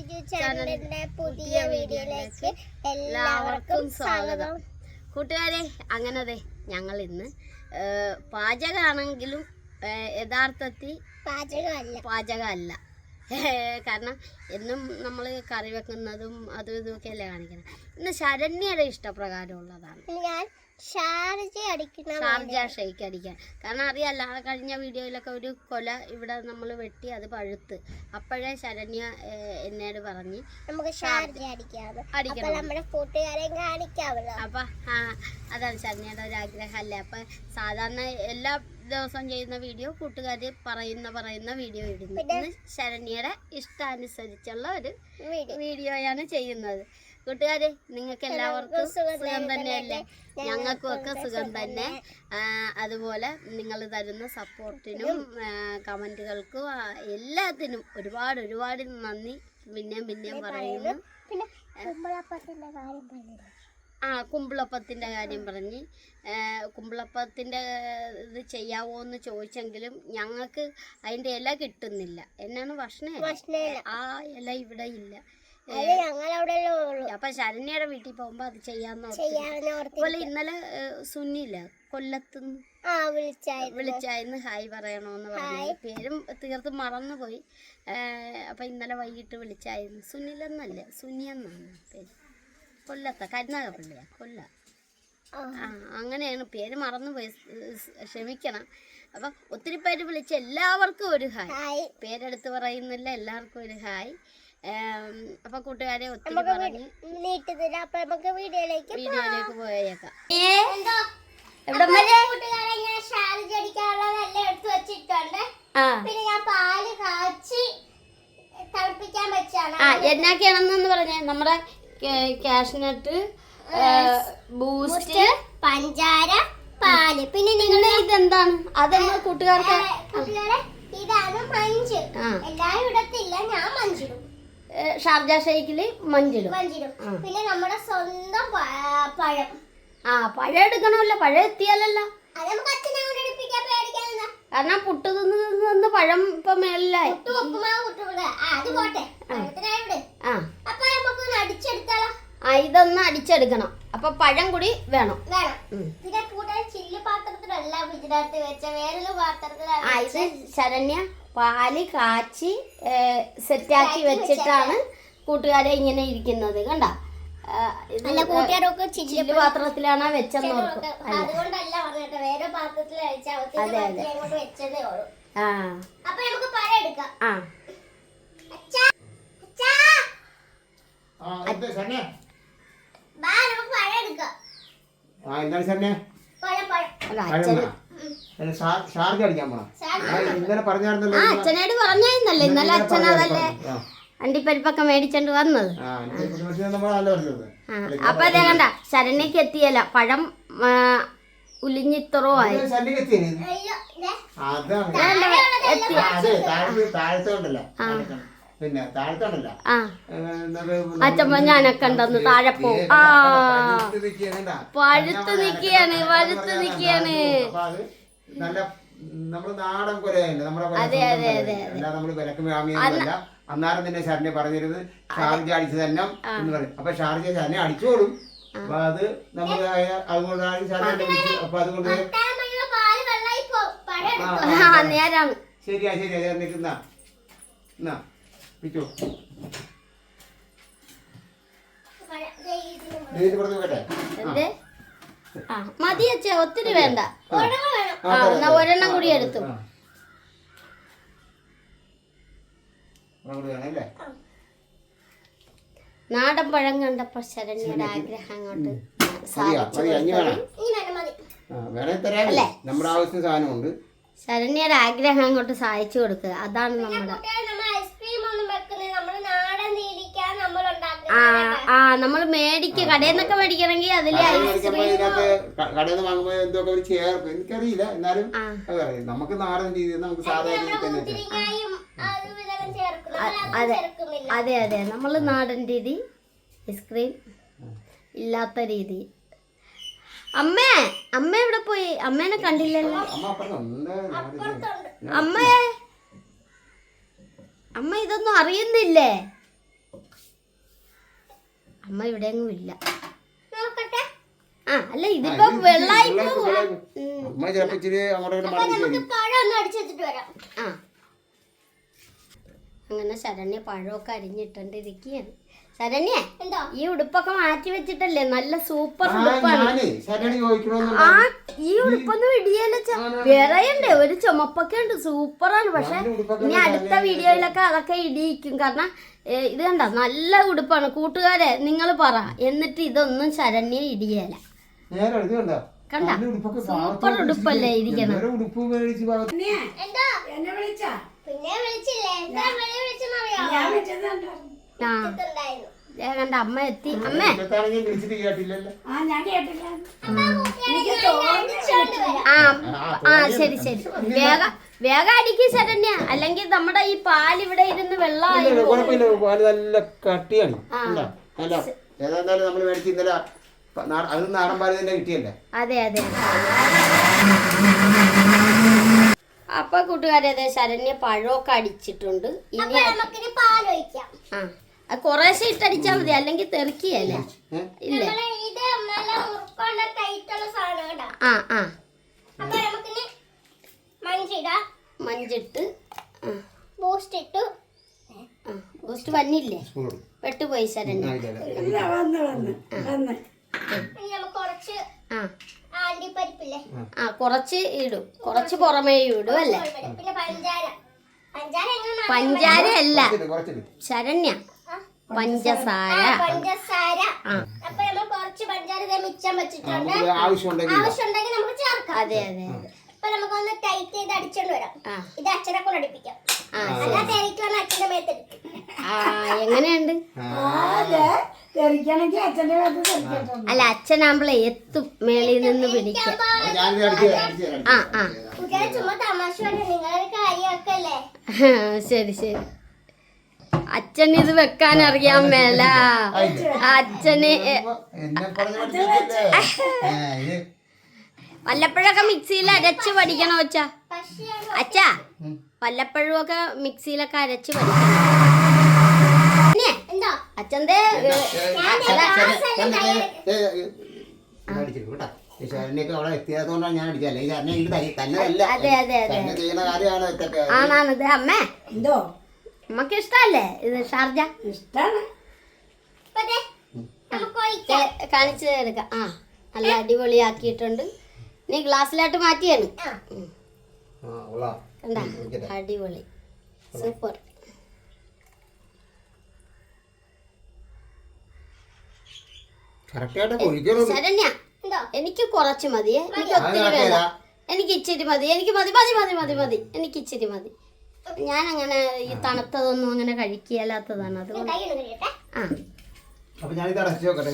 ചാനലിന്റെ പുതിയ വീഡിയോയിലേക്ക് എല്ലാവർക്കും സ്വാഗതം. കൂട്ടുകാരെ അങ്ങനെ അതെ ഞങ്ങൾ ഇന്ന് പാചകമാണെങ്കിലും യഥാർത്ഥത്തിൽ പാചകമല്ല. പാചകമല്ല. കാരണം എന്നും നമ്മൾ കറി വെക്കുന്നതും അതും ഇതുമൊക്കെ അല്ലേ കാണിക്കുന്നത്. ഇന്ന് ശരണ്യയുടെ ഇഷ്ടപ്രകാരമുള്ളതാണ്. ഞാൻ ഷാർജ ഷെയ്ക്ക് അടിക്കാൻ. കാരണം അറിയാല്ല കഴിഞ്ഞ വീഡിയോയിലൊക്കെ ഒരു കൊല ഇവിടെ നമ്മൾ വെട്ടി അത് പഴുത്ത്. അപ്പോഴേ ശരണ്യ എന്നോട് പറഞ്ഞ് നമുക്ക് ഷാർജ അടിക്കാം അപ്പൊ നമ്മുടെ കൂട്ടുകാരെ കാണിക്കാമല്ലോ. അപ്പൊ ആ അതാണ് ശരണ്യയുടെ ഒരു ആഗ്രഹം അല്ലേ അപ്പൊ സാധാരണ എല്ലാ ദിവസം ചെയ്യുന്ന വീഡിയോ കൂട്ടുകാർ പറയുന്ന പറയുന്ന വീഡിയോ ഇടുന്നു ശരണ്യയുടെ ഇഷ്ടാനുസരിച്ചുള്ള ഒരു വീഡിയോയാണ് ചെയ്യുന്നത്. കൂട്ടുകാരെ നിങ്ങൾക്ക് എല്ലാവർക്കും സുഖം തന്നെയല്ലേ? ഞങ്ങൾക്കും ഒക്കെ സുഖം തന്നെ. അതുപോലെ നിങ്ങൾ തരുന്ന സപ്പോർട്ടിനും കമന്റുകൾക്കും എല്ലാത്തിനും ഒരുപാട് ഒരുപാട് നന്ദി. പിന്നെയും പിന്നെയും പറയുന്നു. ആ കുമ്പിളപ്പത്തിന്റെ കാര്യം പറഞ്ഞ്. കുമ്പിളപ്പത്തിന്റെ ഇത് ചെയ്യാവോ എന്ന് ചോദിച്ചെങ്കിലും ഞങ്ങൾക്ക് അതിന്റെ ഇല കിട്ടുന്നില്ല. എന്നാണ് ഭക്ഷണം ആ ഇല ഇവിടെ ഇല്ല. ഞങ്ങളവിടെ അപ്പൊ ശരണ്യയുടെ വീട്ടിൽ പോകുമ്പോ അത് ചെയ്യാന്ന് അതുപോലെ ഇന്നലെ സുന്നില്ല കൊല്ലത്തുനിന്ന്. ആ വിളിച്ചായിരുന്നു. ഹായ് പറയണോന്ന് പറഞ്ഞു. പേരും തീർത്തും മറന്നുപോയി. പോയി അപ്പൊ ഇന്നലെ വൈകിട്ട് വിളിച്ചായിരുന്നു. സുനിലെന്നല്ലേ? സുനിയെന്നാണ് പേര്. കൊല്ലത്ത കരുനാഗപ്പള്ളിയ? കൊല്ല. ആ. അങ്ങനെയാണ്. പേര് മറന്നുപോയി. ക്ഷമിക്കണം. അപ്പം ഒത്തിരി പേര് വിളിച്ച എല്ലാവർക്കും ഒരു ഹായ്. പേരെടുത്ത് പറയുന്നില്ല. എല്ലാവർക്കും ഒരു ഹായ്. അപ്പൊ കൂട്ടുകാരെ ഒത്തിരി പറഞ്ഞ് നീട്ടി തരാം അപ്പൊ നമുക്ക് വീഡിയോയിലേക്ക് വീഡിയോയിലേക്ക് പോയേക്കാം. എന്തോ? എവിടെ കൂട്ടുകാരെ ഞാൻ ഷാർജ അടിക്കാനുള്ളതെല്ലാം എടുത്തു വെച്ചിട്ടുണ്ട്. ആ. പിന്നെ ഞാൻ പാൽ കാച്ചി തിളപ്പിക്കാൻ വെച്ചാണ്. ആ എന്നൊക്കെയാണെന്ന് പറഞ്ഞേ. നമ്മുടെ കാഷ്നട്ട് ബൂസ്റ്റ്. പഞ്ചാര പാൽ. പിന്നെ നിങ്ങൾ പിന്നെ ഇതെന്താണ് അതെന്ന് കൂട്ടുകാർക്ക്? കൂട്ടുകാരെ ഇതാണ് മഞ്ച്. എല്ലാരും ഇടത്തില്ല ഞാൻ മഞ്ചിടും. ഷാർജ ഷെയ്ക്കിൽ മഞ്ചിടും മഞ്ചിടും പിന്നെ നമ്മുടെ സ്വന്തം പഴം. ആ പഴം എടുക്കണമല്ലോ. പഴം എത്തിയാലല്ല. കാരണം പുട്ട് തിന്ന് തിന്ന് തിന്ന് പഴം ഇപ്പൊ മേളിലായി. ആ ഇതൊന്ന് അടിച്ചെടുക്കണം. അപ്പൊ പഴം കൂടി വേണം. ശരണ്യ പാൽ കാച്ചി സെറ്റാക്കി വെച്ചിട്ടാണ് കൂട്ടുകാരെ ഇങ്ങനെ ഇരിക്കുന്നത് കണ്ട? അല്ല കൂട്ടുകാരൊക്കെ ചില്ല് പാത്രത്തിലാണ് വെച്ചെന്ന് ഓർക്കും അതുകൊണ്ടല്ല പറഞ്ഞിട്ട് വേറെ പാത്രത്തിൽ അതെ, അതെ. ആ. അപ്പൊ നമുക്ക് പഴം എടുക്കാം. ആ. ആ, എന്താണ് സന്നെ? പഴം പഴം. അല്ല വേണം. അല്ല, ഷാർജ അടിക്കാൻ പോണം. ഇന്നലെ പറഞ്ഞായിരുന്നല്ലോ അച്ഛനോട് പറഞ്ഞായിരുന്നല്ലോ. ഇന്നലെ അച്ഛൻ അതല്ലേ അണ്ടിപ്പരിപ്പൊക്കെ മേടിച്ചോണ്ട് വന്നത്. അപ്പൊ അതേ കണ്ട ശരണ്യക്ക് എത്തിയല്ല. പഴം ഉലിഞ്ഞിത്തറോ ഉലിഞ്ഞിത്രോ ആയി. എത്തി. പിന്നെ താഴത്തോണ്ടല്ല ആ. അച്ഛൻ പറഞ്ഞ അനക്കണ്ടെന്ന് താഴെ പോവും ആ. പഴുത്ത് നിക്കാണ് പഴുത്ത് നിക്കുകയാണ് നല്ല നമ്മൾ നാടൻ കൊരയല്ല നമ്മുടെ അന്നേരം തന്നെ ഷാർജ പറഞ്ഞിരുന്നത് ഷാർജ അടിച്ചു തന്നെ എന്ന് പറയും. അപ്പൊ ഷാർജ ഷാർജ അടിച്ചോളും. അപ്പൊ അത് നമ്മൾ അതുകൊണ്ടാണ് ശരണ്യ വിളിച്ചു അപ്പൊ അതുകൊണ്ട് ശരിയാ ശരിയാ. ചേർന്നിട്ടുന്ന എന്നാ ആ. മതി അച്ഛ ഒത്തിരി വേണ്ട. എന്നാ ഒരെണ്ണം കൂടി എടുത്തു. നാടൻ പഴം കണ്ടപ്പോ ശരണ്യയുടെ ആഗ്രഹം അങ്ങോട്ട് ശരണ്യയുടെ ആഗ്രഹം അങ്ങോട്ട് സഹായിച്ചു കൊടുക്കുക. അതാണ് നമ്മുടെ കൂട്ടുകാരെ നമ്മൾ ഐസ്ക്രീം ഒന്നും വെക്കുന്നത് നമ്മൾ നാടൻ രീതിക്കാൻ നമ്മൾ ആ നമ്മൾ മേടിക്ക കടയിൽ നിന്നൊക്കെ മേടിക്കണമെങ്കിൽ അതിൽ കടയിൽ നിന്ന് വാങ്ങുമ്പോൾ എന്തൊക്കെ ഒരു ചേർപ്പ് എനിക്കറിയില്ല എന്നാലും ആ. നമുക്ക് നാടൻ രീതിയിൽ നമുക്ക് സാധാരണ അതും ഇതെല്ലാം ചേർക്കും. നമ്മൾ അത് അതെ. നമ്മൾ നാടൻ രീതി ഐസ്ക്രീം ഇല്ലാത്ത രീതി. അമ്മേ അമ്മ എവിടെ പോയി? അമ്മേനെ കണ്ടില്ലല്ലോ? അമ്മേ അമ്മ ഇതൊന്നും അറിയുന്നില്ലേ? അമ്മ ഇവിടെ ഇവിടെയെങ്ങും ഇല്ല നോക്കട്ടെ. ആ അല്ല ഇതിപ്പോ വെള്ളായി അമ്മ ചിലപ്പോ ഇച്ചിരി ആ. അങ്ങനെ ശരണ്യ പഴമൊക്കെ അരിഞ്ഞിട്ടിരിക്കുകയാണ് ശരണ്യ എന്തോ? ഈ ഉടുപ്പൊക്കെ മാറ്റി വെച്ചിട്ടല്ലേ? നല്ല സൂപ്പർ ഉടുപ്പാണ്. ആ ഈ ഉടുപ്പൊന്നും ഇടിയല്ല വേറെയുണ്ട്. ഒരു ചുമപ്പൊക്കെ ഉണ്ട് സൂപ്പറാണ്. പക്ഷെ ഇനി അടുത്ത വീഡിയോയിലൊക്കെ അതൊക്കെ ഇടിയിക്കും. കാരണം ഇത് കണ്ട? നല്ല ഉടുപ്പാണ്. കൂട്ടുകാരെ നിങ്ങൾ പറ. എന്നിട്ട് ഇതൊന്നും ശരണ്യ ഇടിയല്ല കണ്ടോ? കണ്ട? നല്ല ഉടുപ്പൊക്കെ സൂപ്പർ ഉടുപ്പല്ലേ ഇരിക്കണം. ആ. കണ്ട? അമ്മ എത്തി. അമ്മേ. കേട്ടില്ല ആ ആ ശരി ശരി. വേഗം വേഗം അടിക്ക് ശരണ്യ. അല്ലെങ്കിൽ നമ്മുടെ ഈ പാൽ ഇവിടെ ഇരുന്ന് വെള്ളമായി ഇല്ല, കുഴപ്പമില്ല പാൽ നല്ല കട്ടിയാണ്. കണ്ടോ? നല്ല നമ്മൾ മേടിച്ച് ഇന്നലെ പ- അത് നാടൻ പാൽ തന്നെ കിട്ടിയല്ലേ? അതെ അതെ. അപ്പൊ കൂട്ടുകാരെ അതെ ശരണ്യ പഴമൊക്കെ അടിച്ചിട്ടുണ്ട്. ഇനി ആ അത് കുറേശ്ശെ ഇട്ടടിച്ചാൽ മതി. അല്ലെങ്കിൽ തെറിക്കുകയല്ലേ ഇല്ല. ആ ആ. അപ്പൊ നമുക്കിനി മഞ്ചിടാം മഞ്ചിട്ട് ആ. ബൂസ്റ്റ് ഇട്ടു. ബൂസ്റ്റ് വന്നില്ലേ? പെട്ട് ശരണ്യ ആ, കുറച്ച് ഇടും. കുറച്ച് പുറമേ ഇടും അല്ലേ? പിന്നെ പഞ്ചാര. അല്ല. ശരണ്യ. പഞ്ചസാര. പഞ്ചസാര. അപ്പൊ നമ്മൾ കുറച്ച് പഞ്ചാര ഇതേ മിച്ചം വെച്ചിട്ടുണ്ട്. ആവശ്യമുണ്ടെങ്കിൽ ആവശ്യമുണ്ടെങ്കിൽ നമുക്ക് ചേർക്കാം. അതെ അതെ അപ്പൊ നമുക്ക് നമുക്കൊന്ന് ടൈറ്റ് ചെയ്ത് അടിച്ചോണ്ട് വരാം. ഇത് അച്ഛനെ കൊണ്ട് അടിപ്പിക്കാം. അച്ഛന്റെ എങ്ങനെയുണ്ട്? അല്ല അച്ഛനാകുമ്പോഴേ എത്തും മേളിൽ നിന്ന് പിടിക്കാം. ആ ആ. ചുമ്മാ തമാശ ശരി ശരി. അച്ഛൻ ഇത് വെക്കാൻ അറിയാൻ മേല. അച്ഛന് വല്ലപ്പോഴൊക്കെ മിക്സിയിൽ അരച്ച് പഠിക്കണോ അച്ഛ? അച്ഛ. വല്ലപ്പോഴും ഒക്കെ മിക്സിയിലൊക്കെ അരച്ച് പഠിക്കണം. അച്ഛന്റെ ഏ, ശരണി, ഏ, ഏ, ഏ, ഇത് അടിച്ചിട്ട് കേട്ടോ. ഈ ശരണ്യൊക്കെ അവിടെ എത്തിയതുകൊണ്ടാണ് ഞാൻ അടിച്ചല്ലേ ഈ തന്നെ അതെ തന്നെ ചെയ്യുന്ന കാര്യമാണ് ഇതൊക്കെ. അമ്മേ ഇഷ്ടല്ലേ ഇത് ഷാർജ? ഇഷ്ടാണ്. നമുക്ക് കാണിച്ചു എടുക്കാം ആ നല്ല അടിപൊളിയാക്കിയിട്ടുണ്ട്. നീ ഗ്ലാസ്സിലോട്ട് മാറ്റിയാണ്. കണ്ടാ? അടിപൊളി. സൂപ്പർ. എനിക്ക് കുറച്ച് മതിയേ എനിക്ക് ഒത്തിരി വേണ്ട. എനിക്ക് ഇച്ചിരി മതി. എനിക്ക് മതി. മതി മതി മതി മതി. എനിക്ക് ഇച്ചിരി മതി. ഞാൻ അങ്ങനെ ഈ തണുത്തതൊന്നും അങ്ങനെ കഴിക്കില്ലാത്തതാണ് അതുകൊണ്ട് കൈ ഒന്ന് കഴിയട്ടെ ആ. അപ്പൊ ഞാനിത് അടച്ചു നോക്കട്ടെ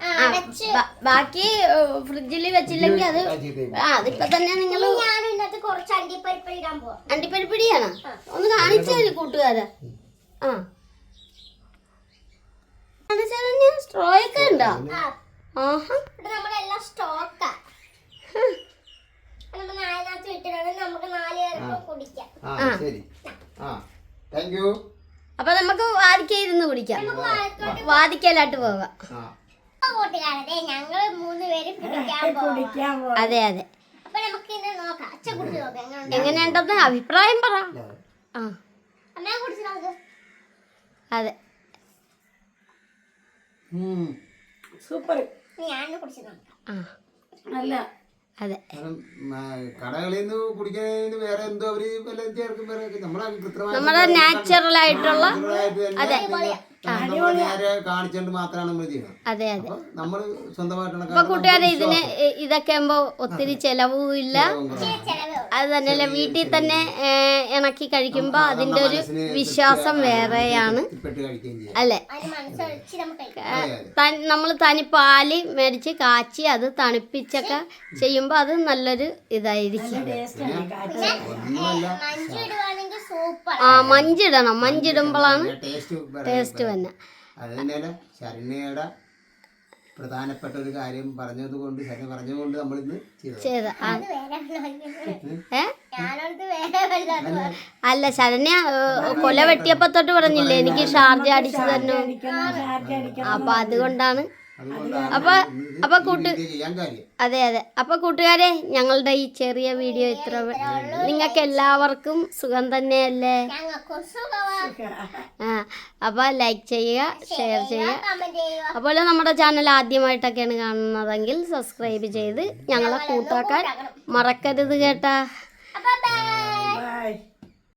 ആ ബ- ബാക്കി ഫ്രിഡ്ജിൽ വെച്ചില്ലെങ്കിൽ അത് ആ അതിപ്പോ തന്നെ നിങ്ങൾ ഞാൻ ഇതിനകത്ത് കുറച്ച് അണ്ടിപ്പരിപ്പ് ഇടാൻ പോവാം. അണ്ടിപ്പരിപ്പിടിയാണ്? ഒന്ന് കാണിച്ചു തരും കൂട്ടുകാരാ. ആ. സ്ട്രോ ഒക്കെ ഉണ്ടോ? ആ. ആഹാ. ഇവിടെ നമ്മളെല്ലാം സ്റ്റോക്കാ ശരി. ആ. താങ്ക് യു അപ്പൊ നമുക്ക് വാദിക്കായിരുന്നു കുടിക്കാം. വാദിക്കലായിട്ട് പോകാം ആ. കൂട്ടുകാരതെ ഞങ്ങൾ മൂന്ന് പേര് കുടിക്കാൻ പോവാം. അതെ അതെ. എങ്ങനെയുണ്ടെന്ന് അഭിപ്രായം പറ. അതെ. സൂപ്പർ. ഞാൻ കുടിച്ചു നോക്കാം ആ. കടകളിൽ നിന്ന് കുടിക്കുന്നതിന് വേറെ എന്തോ അവർ വല്ലതും ചേർക്കും വേറെ? നമ്മളെ നമ്മുടെ നാച്ചുറൽ ആയിട്ടുള്ള അതെ. മാത്രമാണ് നമ്മൾ ചെയ്യുന്നത്. അതെ അതെ. നമ്മൾ സ്വന്തമായിട്ടുള്ള കൂട്ടുകാരെ ഇതിന് ഇതൊക്കെ ആകുമ്പോ ഒത്തിരി ചെലവും ഇല്ല അത് തന്നെയല്ല വീട്ടിൽ തന്നെ ഇണക്കി കഴിക്കുമ്പോ അതിന്റെ ഒരു വിശ്വാസം വേറെയാണ്. അല്ലെ? നമ്മൾ തനി പാൽ മേടിച്ച് കാച്ചി അത് തണുപ്പിച്ചൊക്കെ ചെയ്യുമ്പോൾ അത് നല്ലൊരു ഇതായിരിക്കും. ആ മഞ്ചിടണം. മഞ്ചിടുമ്പോഴാണ് ടേസ്റ്റ് ശരണ്യയുടെ പ്രധാനപ്പെട്ട ഒരു കാര്യം പറഞ്ഞത് കൊണ്ട് ശനി പറഞ്ഞതുകൊണ്ട് നമ്മൾ ഇന്ന് അല്ല. ശരണ്യ കൊല വെട്ടിയപ്പോ തൊട്ട് പറഞ്ഞില്ലേ എനിക്ക് ഷാർജ അടിച്ചു തന്നു. അപ്പൊ അതുകൊണ്ടാണ് അപ്പൊ കൂട്ട് ചെയ്യാൻ കാര്യം. അതെ അതെ. അപ്പൊ കൂട്ടുകാരെ ഞങ്ങളുടെ ഈ ചെറിയ വീഡിയോ ഇത്ര നിങ്ങൾക്ക് എല്ലാവർക്കും സുഖം തന്നെയല്ലേ? ആ അപ്പൊ ലൈക്ക് ചെയ്യുക ഷെയർ ചെയ്യുക. കമന്റ് ചെയ്യുക അതുപോലെ നമ്മുടെ ചാനൽ ആദ്യമായിട്ടൊക്കെയാണ് കാണുന്നതെങ്കിൽ സബ്സ്ക്രൈബ് ചെയ്ത് ഞങ്ങളെ കൂട്ടാക്കാൻ മറക്കരുത് കേട്ടാ. അപ്പൊ ബൈ ബൈ